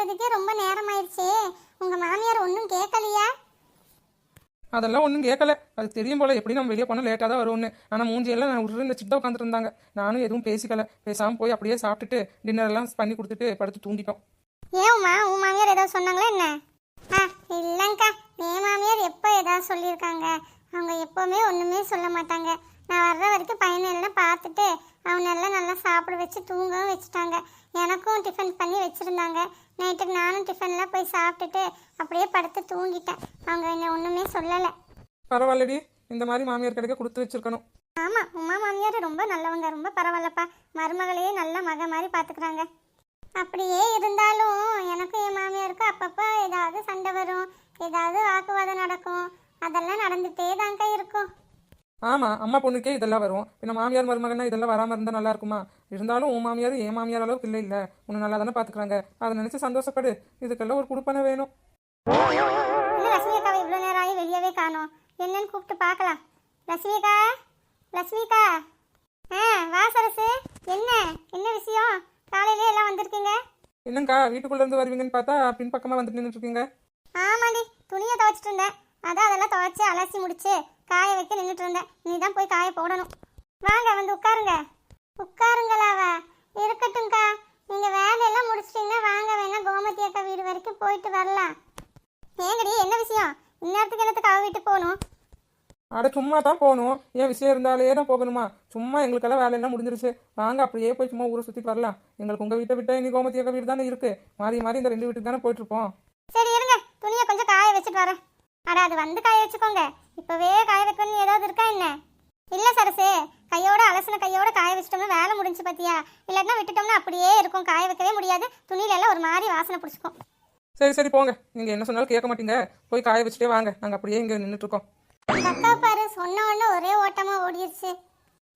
வர்றதுக்கே ரொம்ப நேரம் ஆயிடுச்சே உங்க மாமியார் ஒன்றும் கேட்கலையா அதெல்லாம் ஒன்றும் கேட்கல அது தெரியும் போல எப்படி நம்ம வெளியே போனால் லேட்டாக தான் வரும்னு. ஆனால் மூஞ்சியெல்லாம் நான் இந்த சிட்ட உட்காந்துட்டு இருந்தாங்க. நானும் எதுவும் பேசிக்கல. பேசாமல் போய் அப்படியே சாப்பிட்டுட்டு டின்னர் எல்லாம் பண்ணி கொடுத்துட்டு படுத்து தூங்கிட்டோம். ஏன் உமா? உன் மாமியார் ஏதாவது சொன்னாங்களா என்ன? ஆ இல்லைங்க்கா என் மாமியார் எப்போ ஏதாவது சொல்லியிருக்காங்க? அவங்க எப்போவுமே ஒன்றுமே சொல்ல மாட்டாங்க. நான் வர்ற வரைக்கும் பையனை எல்லாம் பார்த்துட்டு அவனை எல்லாம் நல்லா சாப்பிட வச்சு தூங்கவும் வச்சுட்டாங்க. எனக்கும் டிஃபன் பண்ணி வச்சுருந்தாங்க. நைட்டுக்கு நானும் டிஃபன்லாம் போய் சாப்பிட்டுட்டு அப்படியே படுத்து தூங்கிட்டேன். அவங்க என்ன ஒன்றுமே சொல்லலை. பரவாயில்லடி. இந்த மாதிரி மாமியார் கிடைக்க கொடுத்து வச்சிருக்கணும். ஆமாம் உமா மாமியார் ரொம்ப நல்லவங்க. ரொம்ப பரவாயில்லப்பா. மருமகளையே நல்ல மக மாதிரி பார்த்துக்குறாங்க. அப்படியே இருந்தாலும் எனக்கும் என் மாமியாருக்கும் அப்பப்போ ஏதாவது சண்டை வரும். ஏதாவது வாக்குவாதம் நடக்கும். அதெல்லாம் நடந்துகிட்டே தாங்க இருக்கும். ஆமாம் அம்மா பொண்ணுக்கே இதெல்லாம் வரும். பின்ன மாமியார் மருமகன்னா இதெல்லாம் வராமல் இருந்தால் நல்லா இருக்குமா? இருந்தாலும் உன் மாமியார் என் மாமியார் அளவுக்கு இல்லை இல்லை. உன்னை நல்லா தானே பார்த்துக்குறாங்க அதை நினச்சி சந்தோஷப்படு. இதுக்கெல்லாம் ஒரு குடுப்பனை வேணும். அக்காவை இவ்வளோ நேரம் ஆகி வெளியவே காணோம். என்னன்னு கூப்பிட்டு பார்க்கலாம். லட்சுமி அக்கா லட்சுமி அக்கா ஆ வா சரசு. என்ன? என்ன விஷயம்? காலையிலே எல்லாம் வந்திருக்கீங்க? என்னங்கக்கா வீட்டுக்குள்ளே இருந்து வருவீங்கன்னு பார்த்தா பின்பக்கமாக வந்துட்டு நின்றுட்டு இருக்கீங்க? ஆமாடி துணியை துவைச்சிட்டு இருந்தேன். அதான் அதெல்லாம் துவைச்சு அலசி முடிச்சு. காய வைக்க நின்றுட்டு இருந்தேன். நீ தான் போய் காய போடணும். வாங்க வந்து உட்காருங்க. உட்காருங்களாவா? இருக்கட்டும்க்கா. நீங்க வேலையெல்லாம் முடிச்சிட்டீங்கன்னா வாங்க வேணா கோமதி அக்கா வீடு வரைக்கும் போயிட்டு வரலாம். ஏங்கடி என்ன விஷயம்? இந்நேரத்துக்கு என்னத்துக்கு அவ வீட்டுக்கு போகணும்? அட சும்மா தான் போகணும். ஏன் விஷயம் இருந்தாலே தான் போகணுமா? சும்மா எங்களுக்கெல்லாம் வேலையெல்லாம் முடிஞ்சிருச்சு. வாங்க அப்படியே போய் சும்மா ஊரை சுற்றிட்டு வரலாம். எங்களுக்கு உங்கள் வீட்டை விட்டு இனி கோமதி அக்கா வீடு தானே இருக்குது மாறி மாறி இந்த ரெண்டு வீட்டுக்கு தானே போயிட்டுருப்போம் சரி இருங்க. துணியை கொஞ்சம் காய வச்சுட்டு வரேன். அட அது வந்து காய வச்சுக்கோங்க. இப்பவே காய வைக்கணும்னு ஏதாவது இருக்கா என்ன? இல்ல சரசு கையோட அலசின கையோட காய வச்சிட்டோம்னா வேலை முடிஞ்சு பாத்தியா? இல்லாட்டினா விட்டுட்டோம்னா அப்படியே இருக்கும் காய வைக்கவே முடியாது. துணியில எல்லாம் ஒரு மாதிரி வாசனை பிடிச்சிக்கும். சரி சரி போங்க. நீங்கள் என்ன சொன்னாலும் கேட்க மாட்டீங்க. போய் காய வச்சுட்டே வாங்க. நாங்கள் அப்படியே இங்கே நின்றுட்டுருக்கோம் அக்கா பாரு சொன்ன உடனே ஒரே ஓட்டமா ஓடிடுச்சு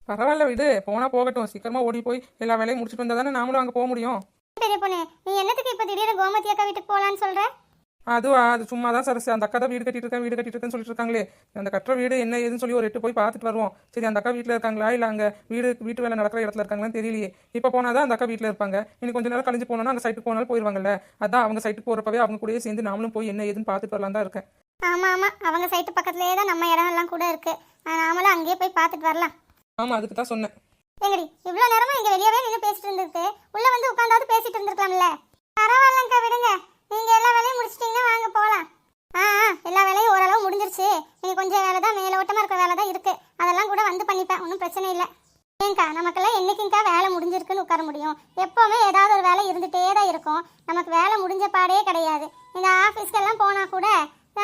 பரவாயில்ல விடு. போனால் போகட்டும். சீக்கிரமாக ஓடி போய் எல்லா வேலையும் முடிச்சுட்டு வந்தால் தானே நாமளும் அங்கே போக முடியும். பெரிய பொண்ணு நீ என்னத்துக்கு இப்ப திடீர்னு கோமதி அக்கா வீட்டுக்கு போலான்னு சொல்ற? அதுவா அது சும்மா தான் சரசு அந்த அக்கா தான் வீடு கட்டிட்டு இருக்கேன் வீடு கட்டிட்டு இருக்கேன்னு சொல்லிட்டு இருக்காங்களே அந்த கட்டுற வீடு என்ன ஏதுன்னு சொல்லி ஒரு எட்டு போய் பார்த்துட்டு வருவோம். சரி அந்த அக்கா வீட்டில் இருக்காங்களா இல்லை அங்கே வீடு வீட்டு வேலை நடக்கிற இடத்துல இருக்காங்களான்னு தெரியலையே. இப்போ போனால் தான் அந்த அக்கா வீட்டில் இருப்பாங்க. இன்னும் கொஞ்ச நேரம் கழிஞ்சு போனோம்னா அங்கே சைட்டுக்கு போனாலும் போயிருவாங்கல்ல. அதான் அவங்க சைட்டுக்கு போகிறப்பவே அவங்க கூடயே சேர்ந்து நாமளும் போய் என்ன ஏதுன்னு பார்த்துட்டு வரலாம் தான் இருக்கேன். ஆமா ஆமா. அவங்க சைட்டு பக்கத்துலயே தான் நம்ம இடம் எல்லாம் கூட இருக்கு. நாமளும் அங்கேயே போய் பார்த்துட்டு வரலாம். ஆமாம் அதுக்கு தான் சொன்னேன். எங்கடி இவ்வளவு நேரமா இங்க வெளியவே நின்று பேசிட்டு இருந்திருக்கு. உள்ள வந்து உட்கார்ந்தாவது பேசிட்டு இருந்திருக்கலாம்ல. பரவாயில்லங்கா விடுங்க. நீங்க எல்லா வேலையும் முடிச்சிட்டீங்கன்னா வாங்க போகலாம் ஆ ஆ, எல்லா வேலையும் ஓரளவு முடிஞ்சிருச்சு. நீங்கள் கொஞ்சம் வேலை தான் மேலோட்டமா இருக்கிற வேலை தான் இருக்குது அதெல்லாம் கூட வந்து பண்ணிப்பேன் ஒன்றும் பிரச்சனை இல்லை. ஏங்கா நமக்கெல்லாம் என்றைக்குங்க்கா வேலை முடிஞ்சிருக்குன்னு உட்கார முடியும்? எப்போவுமே ஏதாவது ஒரு வேலை இருந்துகிட்டே தான் இருக்கும். நமக்கு வேலை முடிஞ்ச பாடே கிடையாது. இந்த ஆஃபீஸ்க்கெல்லாம் போனால் கூட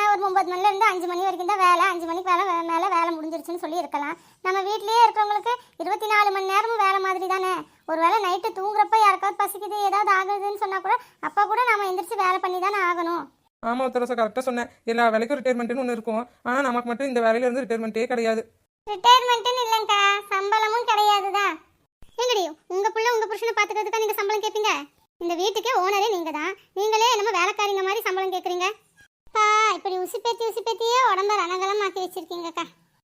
ஒரு ஒன்பது மணில இருந்து அஞ்சு மணி வரைக்கும் தான் வேலை. அஞ்சு மணிக்கு வேலை மேலே வேலை முடிஞ்சிருச்சுன்னு சொல்லி இருக்கலாம் நம்ம வீட்லயே இருக்கிறவங்களுக்கு இருபத்தி நாலு மணி நேரமும் வேலை மாதிரி தானே. ஒருவேளை நைட்டு தூங்குறப்ப யாருக்காவது பசிக்குது ஏதாவது ஆகுதுன்னு சொன்னா கூட அப்போ கூட நம்ம எந்திரிச்சு வேலை பண்ணி தானே ஆகணும். ஆமாம் ஒருத்தரசை கரெக்டாக சொன்னேன். எல்லா வேலைக்கும் ரிட்டையர்மெண்ட்னு ஒன்று இருக்கும். ஆனால் நமக்கு மட்டும் இந்த வேலையில இருந்து ரிட்டையர்மெண்ட்டே கிடையாது. ரிட்டையர்மெண்ட்னு இல்லைங்கக்கா சம்பளமும் கிடையாதுதான். எங்கடி உங்க புள்ள உங்க புருஷனை பாத்துக்கிறதுக்கா நீங்க சம்பளம் கேட்பீங்க இந்த வீட்டுக்கே ஓனரே நீங்க தான் நீங்களே என்னமோ வேலைக்காரிங்க மாதிரி சம்பளம் கேக்குறீங்க. பா இப்படி உசுப்பேத்தி உசுப்பேத்தியே உடம்ப ரணகலம் ஆக்கி வச்சிருக்கீங்கக்கா.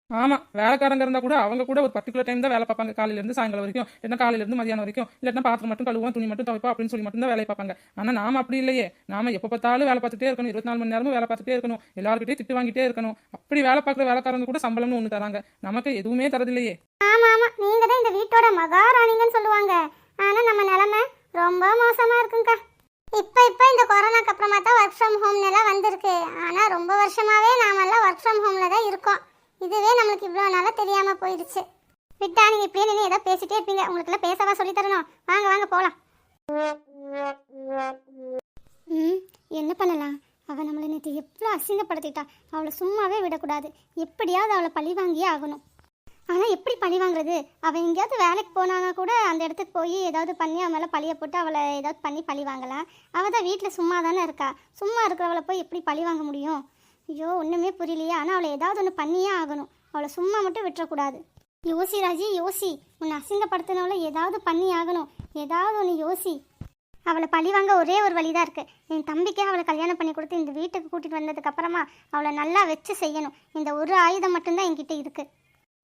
ஆமாம் வேலைக்காரங்க இருந்தால் கூட அவங்க கூட ஒரு பர்டிகுலர் டைம் தான் வேலை பார்ப்பாங்க. காலையிலேருந்து சாயங்காலம் வரைக்கும் இல்லைன்னா காலையிலேருந்து மதியானம் வரைக்கும் இல்லைன்னா பாத்திரம் மட்டும் கழுவுவோம் துணி மட்டும் துவைப்போம் அப்படின்னு சொல்லி மட்டும் தான் வேலையை பார்ப்பாங்க. ஆனால் நாம அப்படி இல்லையே. நாம எப்போ பார்த்தாலும் வேலை பார்த்துட்டே இருக்கணும். இருபத்தி நாலு மணி நேரமும் வேலை பார்த்துட்டே இருக்கணும். எல்லாருக்கிட்டையும் திட்டு வாங்கிட்டே இருக்கணும். அப்படி வேலை பார்க்குற வேலைக்காரங்க கூட சம்பளம்னு ஒன்று தராங்க. நமக்கு எதுவுமே தரதில்லையே ஆமா ஆமா. நீங்க தான் இந்த வீட்டோட மகாராணிங்கன்னு சொல்லுவாங்க. ஆனா நம்ம நிலைமை ரொம்ப மோசமா இருக்குங்கக்கா. இப்போ இப்போ இந்த கொரோனாக்கு அப்புறமா தான் ஒர்க் ஃப்ரம் ஹோம்னு எல்லாம் வந்திருக்கு. ஆனால் ரொம்ப வருஷமாகவே நாமெல்லாம் ஒர்க் ஃப்ரம் ஹோமில் தான் இருக்கோம். இதுவே நம்மளுக்கு இவ்வளோ நாளாக தெரியாமல் போயிடுச்சு. விட்டா நீங்கள் இப்படியே நின்று ஏதோ பேசிட்டே இருப்பீங்க. உங்களுக்குலாம் பேசவா சொல்லி தரணும். வாங்க வாங்க போகலாம் ம் என்ன பண்ணலாம்? அவள் நம்மளை நேற்று எவ்வளோ அசிங்கப்படுத்திட்டா. அவளை சும்மாவே விடக்கூடாது. எப்படியாவது அவளை பழி வாங்கியே ஆகணும். ஆனால் எப்படி பழி வாங்குறது? அவள் எங்கேயாவது வேலைக்கு போனானா கூட அந்த இடத்துக்கு போய் ஏதாவது பண்ணி அவன் மேலே பழியை போட்டு அவளை ஏதாவது பண்ணி பழி வாங்கலாம். அவள் தான் வீட்டில் சும்மா தானே இருக்கா? சும்மா இருக்கிறவளை போய் எப்படி பழி வாங்க முடியும்? ஐயோ ஒன்றுமே புரியலையே. ஆனால் அவளை ஏதாவது ஒன்று பண்ணியே ஆகணும். அவளை சும்மா மட்டும் விட்டுறக்கூடாது. யோசி ராஜி யோசி. உன்னை அசிங்கப்படுத்தினவளை ஏதாவது பண்ணி ஆகணும். ஏதாவது ஒன்று யோசி. அவளை பழி வாங்க ஒரே ஒரு வழி தான் இருக்குது என் தம்பிக்கே அவளை கல்யாணம் பண்ணி கொடுத்து இந்த வீட்டுக்கு கூட்டிகிட்டு வந்ததுக்கப்புறமா அவளை நல்லா வச்சு செய்யணும். இந்த ஒரு ஆயுதம் மட்டும்தான் என்கிட்ட இருக்குது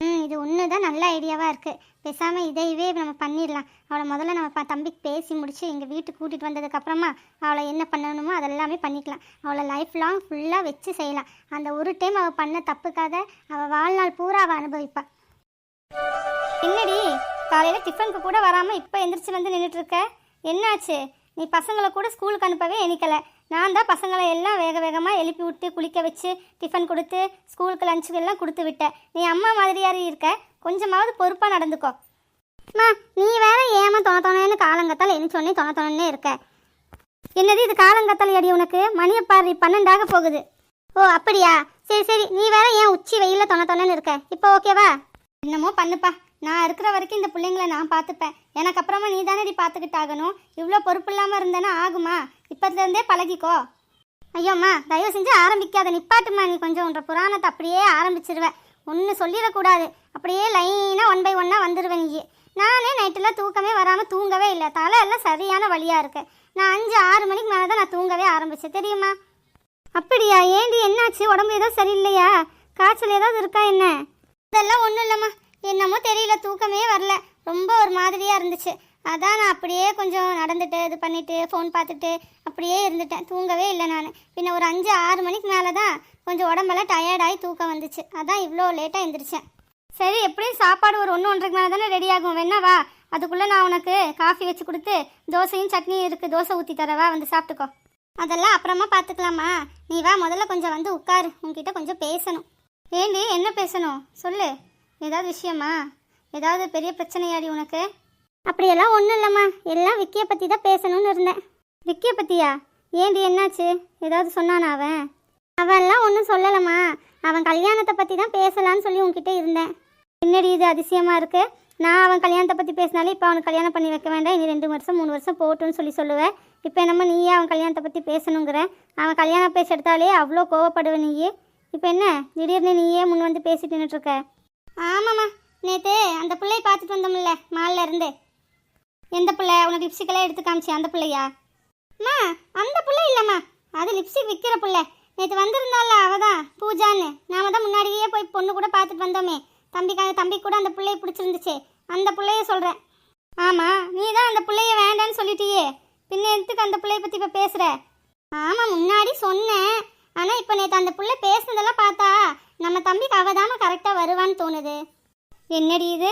ம் இது ஒன்று தான் நல்ல ஐடியாவாக இருக்குது பேசாமல் இதையவே நம்ம பண்ணிடலாம். அவளை முதல்ல நம்ம தம்பிக்கு பேசி முடிச்சு எங்கள் வீட்டுக்கு கூட்டிகிட்டு வந்ததுக்கப்புறமா அவளை என்ன பண்ணணுமோ அதெல்லாமே பண்ணிக்கலாம். அவளை லைஃப் லாங் ஃபுல்லாக வச்சு செய்யலாம். அந்த ஒரு டைம் அவள் பண்ண தப்புக்காக அவள் வாழ்நாள் பூரா அவள் அனுபவிப்பாள் என்னடி? காலையில் டிஃபனுக்கு கூட வராமல் இப்போ எந்திரிச்சு வந்து நின்றுட்டு இருக்க? என்னாச்சு? நீ பசங்களை கூட ஸ்கூலுக்கு அனுப்பவே நினைக்கலை நான் தான் பசங்களை எல்லாம் வேக வேகமாக எழுப்பி விட்டு குளிக்க வச்சு டிஃபன் கொடுத்து ஸ்கூலுக்கு லஞ்சுக்கு எல்லாம் கொடுத்து விட்டேன். நீ அம்மா மாதிரியாரி இருக்க? கொஞ்சமாவது பொறுப்பாக நடந்துக்கோ. அம்மா நீ வேற ஏமா தொண தொணன்னு காலங்கத்தால் எழுந்தோடனே தொண தொணன்னே இருக்க. என்னது இது காலங்கத்தால் அடி உனக்கு? மணியை பாரு பன்னெண்டாக போகுது. ஓ அப்படியா? சரி சரி நீ வேற ஏன் உச்சி வெயில தொண தொணன்னு இருக்க? இப்போ ஓகேவா என்னமோ பண்ணுப்பா. நான் இருக்கிற வரைக்கும் இந்த பிள்ளைங்கள நான் பார்த்துப்பேன். எனக்கு அப்புறமா நீ தானடி பார்த்துக்கிட்டாகணும் இவ்வளோ பொறுப்பு இல்லாமல் இருந்தேன்னா ஆகுமா? இப்போதுலேருந்தே பழகிக்கோ. ஐயோம்மா தயவு செஞ்சு ஆரம்பிக்காத. நிப்பாட்டுமா நீ கொஞ்சம். உன்ற புராணத்தை அப்படியே ஆரம்பிச்சிருவேன் ஒன்று சொல்லிடக்கூடாது. அப்படியே லைனாக ஒன் பை ஒன்னாக வந்துடுவேன் நீ. நானே நைட்டெல்லாம் தூக்கமே வராமல் தூங்கவே இல்லை. தலை எல்லாம் சரியான வழியாக இருக்கு. நான் அஞ்சு ஆறு மணிக்கு மேலே தான் நான் தூங்கவே ஆரம்பித்தேன் தெரியுமா? அப்படியா? ஏண்டி என்னாச்சு? உடம்பு ஏதோ சரியில்லையா? காய்ச்சல் ஏதாவது இருக்கா என்ன? அதெல்லாம் ஒன்றும் இல்லைம்மா. என்னமோ தெரியல. தூக்கமே வரல. ரொம்ப ஒரு மாதிரியாக இருந்துச்சு. அதான் நான் அப்படியே கொஞ்சம் நடந்துட்டு இது பண்ணிட்டு ஃபோன் பார்த்துட்டு அப்படியே இருந்துட்டேன். தூங்கவே இல்லை நான். பின்ன ஒரு அஞ்சு ஆறு மணிக்கு மேலே தான் கொஞ்சம் உடம்பெல்லாம் டயர்டாகி தூக்கம் வந்துச்சு. அதான் இவ்வளோ லேட்டாக எழுந்திரிச்சேன் சரி எப்படியும் சாப்பாடு ஒரு ஒன்று ஒன்றரைக்கு மேலே தானே ரெடி ஆகும். வேணாவா அதுக்குள்ளே நான் உனக்கு காஃபி வச்சு கொடுத்து தோசையும் சட்னியும் இருக்குது தோசை ஊற்றி தரவா? வந்து சாப்பிட்டுக்கோ. அதெல்லாம் அப்புறமா பார்த்துக்கலாமா? நீ வா முதல்ல கொஞ்சம் வந்து உட்காரு. உன்கிட்ட கொஞ்சம் பேசணும். ஏண்டி என்ன பேசணும்? சொல்லு. ஏதாவது விஷயமா? ஏதாவது பெரிய பிரச்சனையாடி உனக்கு? அப்படியெல்லாம் ஒன்றும் இல்லைம்மா. எல்லாம் விக்கியை பற்றி தான் பேசணும்னு இருந்தேன். விக்கியை பற்றியா ஏண்டி என்னாச்சு? ஏதாவது சொன்னானா அவன்? அவன்லாம் ஒன்றும் சொல்லலம்மா. அவன் கல்யாணத்தை பற்றி தான் பேசலான்னு சொல்லி உன்கிட்ட இருந்தேன். என்னடி இது அதிசயமாக இருக்குது நான் அவன் கல்யாணத்தை பற்றி பேசினாலே இப்போ அவனுக்கு கல்யாணம் பண்ணி வைக்க வேண்டாம். இனி ரெண்டு வருஷம் மூணு வருஷம் போட்டுன்னு சொல்லி சொல்லுவேன். இப்போ என்னமோ நீயே அவன் கல்யாணத்தை பற்றி பேசணுங்கிற? அவன் கல்யாணம் பேச எடுத்தாலே அவ்வளோ கோவப்படுவ நீயே. இப்போ என்ன? திடீர்னு நீயே முன் வந்து பேசிட்டு நின்றுட்டுருக்க ஆமாம்மா. நேற்று அந்த பிள்ளையை பார்த்துட்டு வந்தோம்ல மாலில் இருந்து. எந்த பிள்ளை? உனக்கு லிப்ஸ்டிக்கெல்லாம் எடுத்து காமிச்சு அந்த பிள்ளையா? அம்மா அந்த பிள்ளை இல்லைம்மா. அது லிப்ஸ்டிக் விற்கிற பிள்ளை. நேற்று வந்திருந்தால அவ தான் பூஜான்னு. நாம தான் முன்னாடியே போய் பொண்ணு கூட பார்த்துட்டு வந்தோமே. தம்பிக்காக தம்பி கூட அந்த பிள்ளையை பிடிச்சிருந்துச்சே. அந்த பிள்ளைய சொல்கிறேன் ஆமாம் நீ தான் அந்த பிள்ளைய வேண்டான்னு சொல்லிட்டியே. பின்ன எதுக்கு அந்த பிள்ளைய பற்றி இப்போ பேசுகிற ஆமாம் முன்னாடி சொன்னேன். ஆனால் இப்போ நேற்று அந்த பிள்ளை பேசுனதெல்லாம் பார்த்தா நம்ம தம்பிக்கு அவதாம கரெக்டாக வருவான்னு தோணுது. என்னடி இது?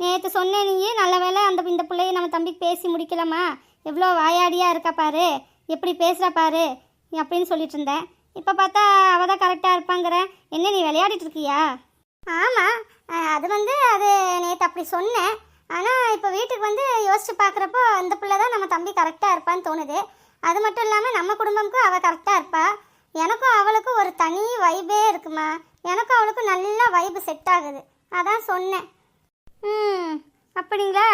நேற்று சொன்னேன் நீ நல்ல வேளை அந்த இந்த பிள்ளைய நம்ம தம்பி பேசி முடிக்கலாமா எவ்வளோ வாயாடியாக இருக்கா பாரு. எப்படி பேசுகிறா பாரு. அப்படின்னு சொல்லிட்டு இருந்தேன். இப்போ பார்த்தா அவள் தான் கரெக்டாக இருப்பாங்கிற. என்ன நீ விளையாடிட்டு இருக்கியா? ஆமாம் அது வந்து அது நேற்று அப்படி சொன்னேன். ஆனால் இப்போ வீட்டுக்கு வந்து யோசிச்சு பார்க்குறப்போ அந்த பிள்ளை தான் நம்ம தம்பி கரெக்டாக இருப்பான்னு தோணுது. அது மட்டும் இல்லாமல் நம்ம குடும்பமுக்கும் அவள் கரெக்டாக இருப்பா. எனக்கும் அவளுக்கும் ஒரு தனி வைபே இருக்குமா. எனக்கும் அவளுக்கும் நல்லா வைபு செட் ஆகுது. அதான் சொன்னேன். ம் அப்படிங்களா?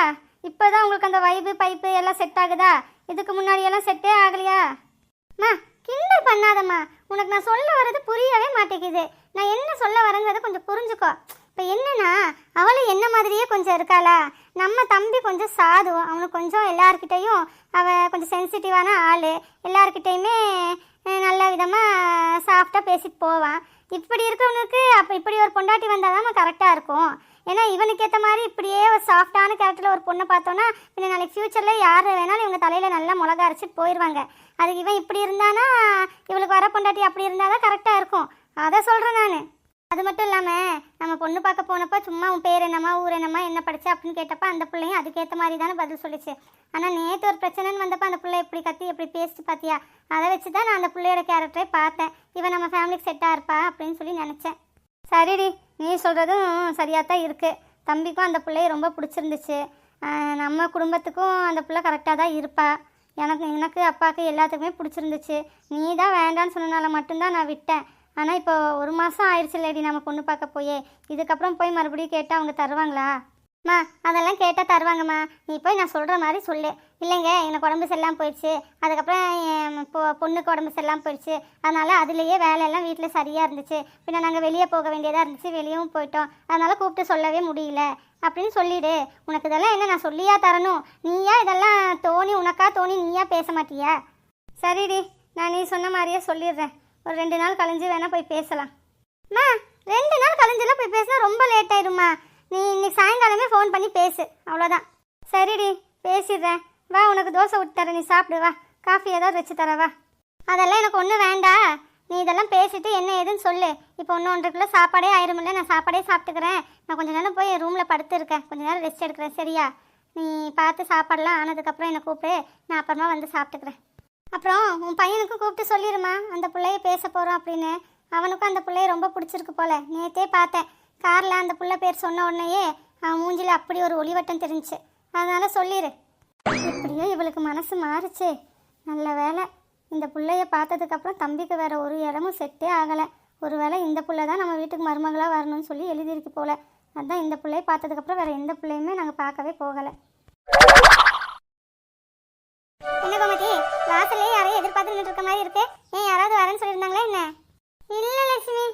இப்போதான் உங்களுக்கு அந்த வைப்பு பைப்பு எல்லாம் செட் ஆகுதா? இதுக்கு முன்னாடி எல்லாம் செட்டே ஆகலையா? மா கிண்டல் பண்ணாதம்மா. உனக்கு நான் சொல்ல வர்றது புரியவே மாட்டேங்குது. நான் என்ன சொல்ல வரேங்கிறத கொஞ்சம் புரிஞ்சுக்கோ. இப்போ என்னன்னா அவளும் என்ன மாதிரியே கொஞ்சம் இருக்காளா? நம்ம தம்பி கொஞ்சம் சாது. அவனுக்கு கொஞ்சம் எல்லார்கிட்டையும் அவள் கொஞ்சம் சென்சிட்டிவான ஆள். எல்லார்கிட்டையுமே நல்ல விதமாக சாஃப்டாக பேசிட்டு போவான். இப்படி இருக்கவனுக்கு அப்போ இப்படி ஒரு பொண்டாட்டி வந்தால் தான் கரெக்டாக இருக்கும். ஏன்னா இவனுக்கு ஏற்ற மாதிரி இப்படியே ஒரு சாஃப்டான கேரக்டரில் ஒரு பொண்ணை பார்த்தோன்னா பின்ன நாளைக்கு ஃப்யூச்சரில் யார் வேணாலும் இவங்க தலையில் நல்லா மிளகா அரைச்சிட்டு போயிடுவாங்க அதுக்கு இவன் இப்படி இருந்தானா இவளுக்கு வர பொண்டாட்டி அப்படி இருந்தால் தான் கரெக்டாக இருக்கும். அதை சொல்கிறேன் நான். அது மட்டும் இல்லாமல் நம்ம பொண்ணு பார்க்க போனப்போ சும்மா உன் பேர் என்னம்மா ஊர் என்னம்மா என்ன படிச்சா அப்படின்னு கேட்டப்ப அந்த பிள்ளையும் அதுக்கேற்ற மாதிரி தானே பதில் சொல்லிச்சு. ஆனால் நேற்று ஒரு பிரச்சனைன்னு வந்தப்போ அந்த பிள்ளை எப்படி கத்தி எப்படி பேசிட்டு பார்த்தியா அதை வச்சு தான் நான் அந்த பிள்ளையோட கேரக்டரை பார்த்தேன். இவன் நம்ம ஃபேமிலிக்கு செட்டாக இருப்பா அப்படின்னு சொல்லி நினச்சேன். சரிடி நீ சொல்கிறதும் சரியாக தான் இருக்குது தம்பிக்கும் அந்த பிள்ளைய ரொம்ப பிடிச்சிருந்துச்சு. நம்ம குடும்பத்துக்கும் அந்த பிள்ளை கரெக்டாக தான் இருப்பா. எனக்கு எனக்கு அப்பாவுக்கு எல்லாத்துக்குமே பிடிச்சிருந்துச்சு. நீ தான் வேண்டான்னு சொன்னனால மட்டும்தான் நான் விட்டேன். ஆனால் இப்போ ஒரு மாதம் ஆயிடுச்சு லேடி நம்ம பொண்ணு பார்க்க போயே. இதுக்கப்புறம் போய் மறுபடியும் கேட்டால் அவங்க தருவாங்களா? மா அதெல்லாம் கேட்டால் தருவாங்கம்மா. நீ போய் நான் சொல்கிற மாதிரி சொல்லு. இல்லைங்க எனக்கு உடம்பு சரியில்லாமல் போயிடுச்சு. அதுக்கப்புறம் என் பொ- பொண்ணுக்கு உடம்பு சரியில்லாமல் போயிடுச்சு. அதனால் அதுலேயே வேலையெல்லாம் வீட்டில் சரியாக இருந்துச்சு. பின்ன நாங்கள் வெளியே போக வேண்டியதாக இருந்துச்சு. வெளியவும் போயிட்டோம். அதனால் கூப்பிட்டு சொல்லவே முடியல. அப்படின்னு சொல்லிடு. உனக்கு இதெல்லாம் என்ன நான் சொல்லியா தரணும்? நீயா இதெல்லாம் தோணி உனக்கா தோணி நீயா பேச மாட்டியா? சரிடி நான் நீ சொன்ன மாதிரியே சொல்லிடுறேன். ஒரு ரெண்டு நாள் கழிஞ்சு வேணால் போய் பேசலாம். அம்மா ரெண்டு நாள் கழிஞ்செல்லாம் போய் பேசினா ரொம்ப லேட் ஆயிடும்மா. நீ இன்னைக்கு சாயங்காலமே ஃபோன் பண்ணி பேசு அவ்வளோதான் சரிடி பேசிடுறேன். வா உனக்கு தோசை விட்டு தரேன் நீ சாப்பிடு வா. காஃபி ஏதாவது வச்சு தரவா அதெல்லாம் எனக்கு ஒன்றும் வேண்டாம் நீ இதெல்லாம் பேசிட்டு என்ன ஏதுன்னு சொல்லு. இப்போ ஒன்று ஒன்றரை சாப்பாடே ஆயிருமில்ல நான் சாப்பாடே சாப்பிட்டுக்கிறேன். நான் கொஞ்ச நேரம் போய் ரூமில் படுத்துருக்கேன். கொஞ்ச நேரம் ரெஸ்ட் எடுக்கிறேன் சரியா? நீ பார்த்து சாப்பாடெலாம் ஆனதுக்கப்புறம் என்னை கூப்பிடு. நான் அப்புறமா வந்து சாப்பிட்டுக்கிறேன். அப்புறம் உன் பையனுக்கும் கூப்பிட்டு சொல்லிடுமா அந்த பிள்ளைய பேச போகிறோம் அப்படின்னு. அவனுக்கும் அந்த பிள்ளைய ரொம்ப பிடிச்சிருக்கு போல. நேத்தே பார்த்தேன். காரில் அந்த பிள்ளை பேர் சொன்ன உடனேயே அவன் மூஞ்சில் அப்படி ஒரு ஒளிவட்டம் தெரிஞ்சுச்சு. அதனால் சொல்லிடு எப்படியோ இவளுக்கு மனசு மாறுச்சே. நல்ல வேலை இந்த பிள்ளைய பார்த்ததுக்கப்புறம் தம்பிக்கு வேற ஒரு இடமும் செட்டே ஆகலை. ஒரு வேளை இந்த பிள்ளை தான் நம்ம வீட்டுக்கு மருமகளாக வரணும்னு சொல்லி எழுதியிருக்கு போல. அதான் இந்த பிள்ளைய பார்த்ததுக்கப்புறம் வேற எந்த பிள்ளையுமே நாங்கள் பார்க்கவே போகலை. வாசல்லே யாரையும் எதிர்பார்த்து இருக்க மாதிரி இருக்கு. ஏன் யாராவது வரேன்னு சொல்லியிருந்தாங்களா என்ன? இல்லை லட்சுமி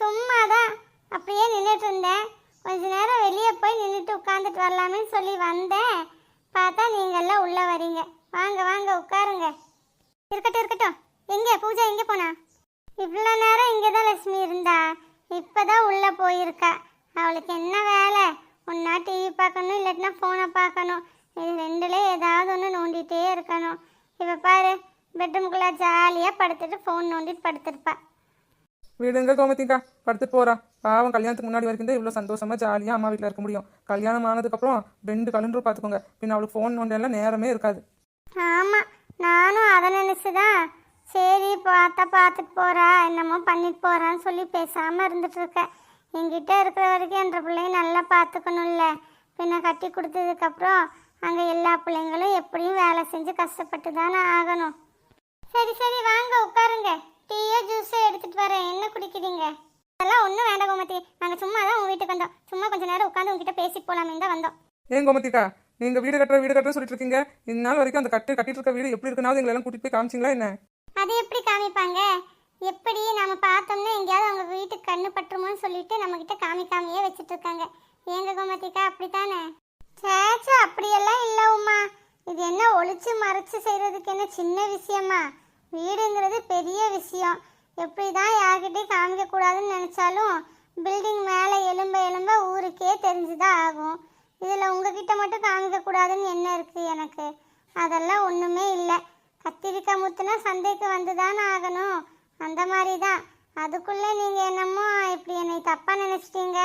சும்மா தான் அப்படியே நின்றுட்டு இருந்தேன். கொஞ்ச நேரம் வெளியே போய் நின்றுட்டு உட்காந்துட்டு வரலாமேன்னு சொல்லி வந்தேன். பார்த்தா நீங்கள் எல்லாம் உள்ளே வரீங்க. வாங்க வாங்க உட்காருங்க. இருக்கட்டும் இருக்கட்டும். எங்கே பூஜா எங்கே போனா? இவ்வளோ நேரம் இங்கே தான் லட்சுமி இருந்தா. இப்போ தான் உள்ளே போயிருக்கா. அவளுக்கு என்ன வேலை? ஒன்றா டிவி பார்க்கணும் இல்லாட்டினா ஃபோனை பார்க்கணும். இது ரெண்டுலேயே ஏதாவது ஒன்று நோண்டிகிட்டே இருக்கணும். இப்போ பாரு பெட்ரூம்குள்ளே ஜாலியாக படுத்துட்டு ஃபோன் நோண்டிட்டு படுத்திருப்பா. விடுங்க கோமதிக்கா படுத்து போறா. பாவம் கல்யாணத்துக்கு முன்னாடி வரைக்கும் இவ்வளோ சந்தோஷமா ஜாலியாக அம்மா வீட்டில் இருக்க முடியும். கல்யாணம் ஆனதுக்கப்புறம் ரெண்டு கலண்டரும் பார்த்துக்கோங்க பின்ன அவளுக்கு ஃபோன் நோண்டெல்லாம் நேரமே இருக்காது. ஆமாம் நானும் அதை நினச்சி தான் சரி பார்த்தா பார்த்துட்டு போறா என்னமோ பண்ணிட்டு போறான்னு சொல்லி பேசாமல் இருந்துட்டு இருக்கேன் என்கிட்ட இருக்கிற வரைக்கும் என்ற பிள்ளையும் நல்லா பார்த்துக்கணும்ல. பின்ன கட்டி கொடுத்ததுக்கப்புறம் அங்கே எல்லா பிள்ளைங்களும் எப்படியும் வேலை செஞ்சு கஷ்டப்பட்டு தானே ஆகணும். சரி சரி வாங்க உட்காருங்க. டீயோ ஜூஸோ எடுத்துட்டு வரேன். என்ன குடிக்கிறீங்க? அதெல்லாம் ஒன்றும் வேண்டாம் கோமதி. நாங்கள் சும்மா தான் உங்கள் வீட்டுக்கு வந்தோம். சும்மா கொஞ்ச நேரம் உட்காந்து உங்ககிட்ட பேசிட்டு போலாமே தான் வந்தோம். ஏன் கோமதிக்கா? நீங்க வீடு கட்டுற வீடு கட்டுற சொல்லிட்டு இருக்கீங்க. இந்த நாள் வரைக்கும் அந்த கட்டு கட்டிட்டு இருக்க வீடு எப்படி இருக்குனாவது எங்களை எல்லாம் கூட்டிட்டு போய் காமிச்சிங்களா என்ன? அது எப்படி காமிப்பாங்க? எப்படி நம்ம பார்த்தோம்னா எங்கேயாவது அவங்க வீட்டுக்கு கண்ணு பட்டுருமோன்னு சொல்லிட்டு நம்ம கிட்ட காமிக்காமையே வச்சுட்டு இருக்காங்க. ஏங்க கோமதிக்கா அப்படித்தானே? சேச்சா அப்படியெல்லாம் இல்லை உமா. இது என்ன ஒழிச்சு மறைச்சு செய்கிறதுக்கு என்ன சின்ன விஷயமா? வீடுங்கிறது பெரிய விஷயம். எப்படி தான் யார்கிட்டையும் காமிக்கக்கூடாதுன்னு நினச்சாலும் பில்டிங் மேலே எலும்ப எலும்ப ஊருக்கே தெரிஞ்சுதான் ஆகும். இதில் உங்ககிட்ட மட்டும் காமிக்கக்கூடாதுன்னு என்ன இருக்குது எனக்கு? அதெல்லாம் ஒன்றுமே இல்லை. கத்திரிக்காய் முத்துனா சந்தைக்கு வந்து தானே ஆகணும். அந்த மாதிரி தான் அதுக்குள்ளே நீங்கள் என்னமோ இப்படி என்னை தப்பாக நினச்சிட்டீங்க?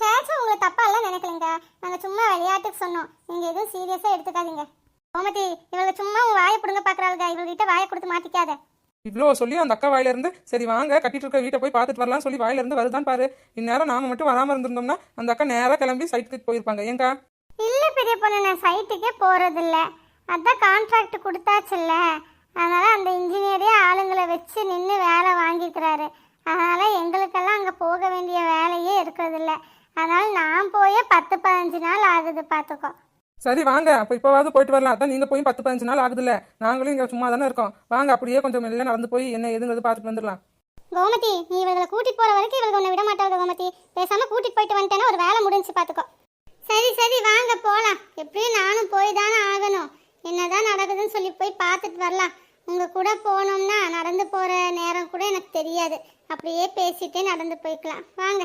சேச்சா உங்களை தப்பாலாம் நினைக்கலைங்க நாங்கள் சும்மா விளையாட்டுக்கு சொன்னோம். நீங்கள் எதுவும் சீரியஸாக எடுத்துக்காதீங்க. கோமதி இவளுக்கு சும்மா உன் வாயை பிடுங்க பார்க்குறாளுங்க இவள்கிட்ட வாயை கொடுத்து மாட்டிக்காத. இவ்வளோ சொல்லி அந்த அக்கா வாயில இருந்து சரி வாங்க கட்டிட்டு இருக்க வீட்டை போய் பார்த்துட்டு வரலாம்னு சொல்லி வாயில இருந்து வருதான் பாரு. இந்நேரம் நாம மட்டும் வராம இருந்திருந்தோம்னா அந்த அக்கா நேரா கிளம்பி சைட்டுக்கு போயிருப்பாங்க. ஏங்கா? இல்லை பெரிய பொண்ணு நான் சைட்டுக்கே போகிறதில்ல அதான் கான்ட்ராக்ட் கொடுத்தாச்சுல்ல. அதனால் அந்த இன்ஜினியரே ஆளுங்களை வச்சு நின்று வேலை வாங்கிக்கிறாரு. அதனால் எங்களுக்கெல்லாம் அங்கே போக வேண்டிய வேலையே இருக்கிறதில்ல. அதனால் நான் போயே பத்து பதினஞ்சு நாள் ஆகுது பார்த்துக்கோ சரி வாங்க. அப்போ இப்போவாவது போயிட்டு வரலாம். அதான் நீங்க போய் பத்து பதினஞ்சு நாள் ஆகுதுல்ல. நாங்களும் இங்க சும்மா தானே இருக்கோம். வாங்க அப்படியே கொஞ்சம் மெல்ல நடந்து போய் என்ன எதுங்கிறது பார்த்துட்டு வந்துடலாம். கோமதி நீ இவங்களை கூட்டிட்டு போற வரைக்கும் இவங்க உன்னை விட மாட்டாங்க கோமதி. பேசாம கூட்டிட்டு போயிட்டு வந்துட்டேன்னா ஒரு வேலை முடிஞ்சு பாத்துக்கோ. சரி சரி வாங்க போலாம். எப்படியும் நானும் போய் தானே ஆகணும். என்னதான் நடக்குதுன்னு சொல்லி போய் பார்த்துட்டு வரலாம். உங்க கூட போனோம்னா நடந்து போற நேரம் கூட எனக்கு தெரியாது. அப்படியே பேசிட்டே நடந்து போய்க்கலாம். வாங்க.